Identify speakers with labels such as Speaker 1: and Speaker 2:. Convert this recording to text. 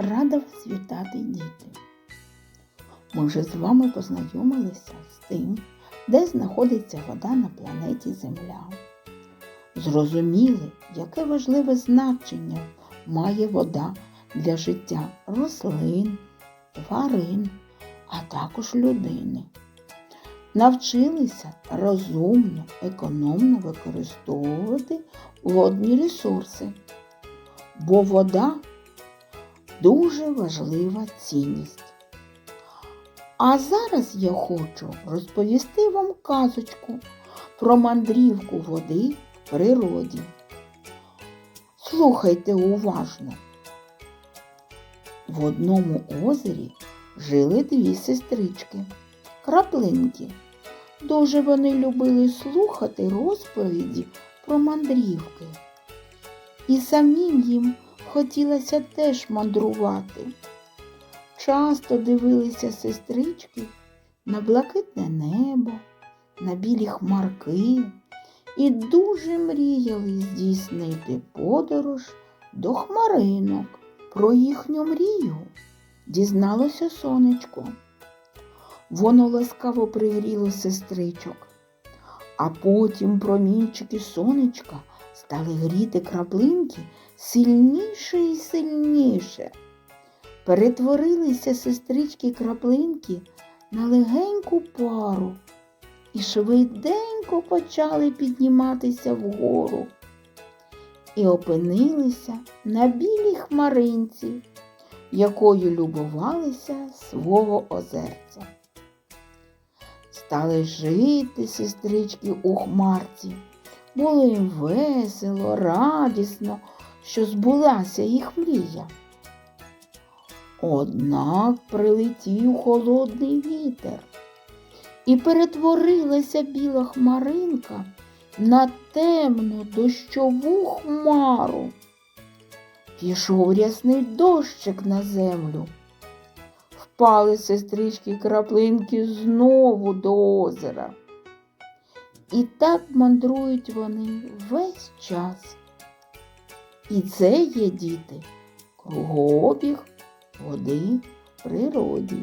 Speaker 1: Рада вас вітати, діти. Ми вже з вами познайомилися з тим, де знаходиться вода на планеті Земля. Зрозуміли, яке важливе значення має вода для життя рослин, тварин, а також людини. Навчилися розумно, економно використовувати водні ресурси, бо вода дуже важлива цінність. А зараз я хочу розповісти вам казочку про мандрівку води в природі. Слухайте уважно. В одному озері жили дві сестрички, краплинки. Дуже вони любили слухати розповіді про мандрівки. І самим їм хотілося теж мандрувати. Часто дивилися сестрички на блакитне небо, на білі хмарки і дуже мріяли здійснити подорож до хмаринок. Про їхню мрію дізналося сонечко. Воно ласкаво пригріло сестричок, а потім промінчики сонечка стали гріти краплинки сильніше і сильніше. Перетворилися сестрички краплинки на легеньку пару і швиденько почали підніматися вгору і опинилися на білій хмаринці, якою любувалися свого озерця. Стали жити сестрички у хмарці. Було їм весело, радісно, що збулася їх мрія. Однак прилетів холодний вітер, і перетворилася біла хмаринка на темну дощову хмару. Пішов рясний дощик на землю. Впали сестрички краплинки знову до озера. І так мандрують вони весь час. І це є діти, кругообіг води природі.